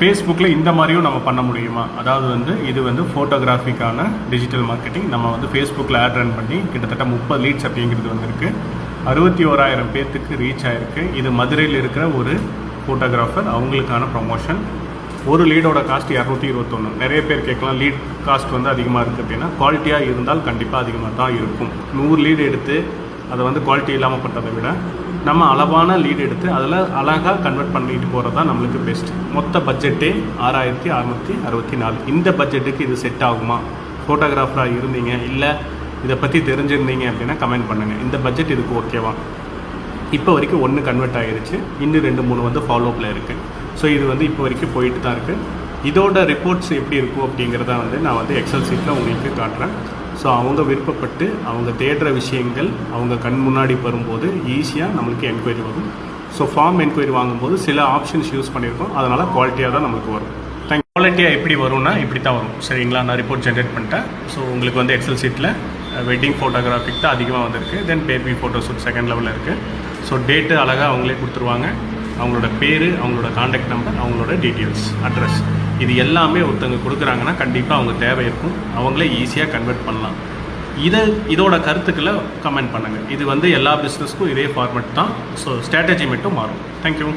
ஃபேஸ்புக்கில் இந்த மாதிரியும் நம்ம பண்ண முடியுமா? அதாவது வந்து இது வந்து ஃபோட்டோகிராஃபிக்கான டிஜிட்டல் மார்க்கெட்டிங் நம்ம வந்து ஃபேஸ்புக்கில் ஆட் ரன் பண்ணி கிட்டத்தட்ட முப்பது லீட்ஸ் அப்படிங்கிறது வந்திருக்கு. அறுபத்தி ஓராயிரம் பேர்த்துக்கு ரீச் ஆயிருக்கு. இது மதுரையில் இருக்கிற ஒரு ஃபோட்டோகிராஃபர் அவங்களுக்கான ப்ரொமோஷன் ஒரு லீடோட காஸ்ட் இரநூத்தி இருபத்தொன்று நிறைய பேர் கேட்கலாம் லீட் காஸ்ட் வந்து அதிகமாக இருக்குது அப்படின்னா குவாலிட்டியாக இருந்தால் கண்டிப்பாக அதிகமாக தான் இருக்கும். நூறு லீடு எடுத்து அதை வந்து குவாலிட்டி இல்லாமல் பண்ணுறதை விட நம்ம அளவான லீடு எடுத்து அதில் அழகாக கன்வெர்ட் பண்ணிட்டு போகிறது தான் நம்மளுக்கு பெஸ்ட் மொத்த பட்ஜெட்டே ஆறாயிரத்தி அறநூற்றி அறுபத்தி நாலு. இந்த பட்ஜெட்டுக்கு இது செட் ஆகுமா? ஃபோட்டோகிராஃபராக இருந்தீங்க? இல்லை இதை பற்றி தெரிஞ்சிருந்தீங்க அப்படின்னா கமெண்ட் பண்ணுங்கள் இந்த பட்ஜெட் இதுக்கு ஓகேவா இப்போ வரைக்கும் ஒன்று கன்வெர்ட் ஆகிருச்சு இன்னும் ரெண்டு மூணு வந்து ஃபாலோப்பில் இருக்குது ஸோ இது வந்து இப்போ வரைக்கும் போயிட்டு தான் இருக்குது இதோட ரிப்போர்ட்ஸ் எப்படி இருக்கும் அப்படிங்கிறத வந்து நான் வந்து எக்ஸல் சீட்டில் உங்களுக்கு காட்டுறேன். ஸோ அவங்க விருப்பப்பட்டு அவங்க தேடுற விஷயங்கள் அவங்க கண் முன்னாடி வரும்போது ஈஸியாக நம்மளுக்கு என்கொயரி வரும். ஸோ ஃபார்ம் என்கொயரி வாங்கும்போது சில ஆப்ஷன்ஸ் யூஸ் பண்ணியிருக்கோம். அதனால் குவாலிட்டியாக தான் நம்மளுக்கு வரும். தேங்க் குவாலிட்டியாக எப்படி வரும்னா இப்படி தான் வரும். சரிங்களா? நான் ரிப்போர்ட் ஜென்ரேட் பண்ணிட்டேன். ஸோ உங்களுக்கு வந்து எக்ஸல் சீட்டில் வெட்டிங் ஃபோட்டோகிராஃபிக் தான் அதிகமாக வந்திருக்கு. Then baby photo shoot second லெவலில் இருக்குது ஸோ டேட்டு அழகாக அவங்களே கொடுத்துருவாங்க. அவங்களோட பேர் அவங்களோட காண்டாக்ட் நம்பர் அவங்களோட டீட்டெயில்ஸ் அட்ரஸ் இது எல்லாமே ஒருத்தவங்க கொடுக்குறாங்கன்னா கண்டிப்பாக அவங்க தேவை இருக்கும். அவங்களே ஈஸியாக கன்வெர்ட் பண்ணலாம். இதை இதோட கருத்துக்களை கமெண்ட் பண்ணுங்கள் இது வந்து எல்லா பிஸ்னஸ்க்கும் இதே ஃபார்மேட் தான். ஸோ ஸ்ட்ராட்டஜி மட்டும் மாறும். தேங்க்யூ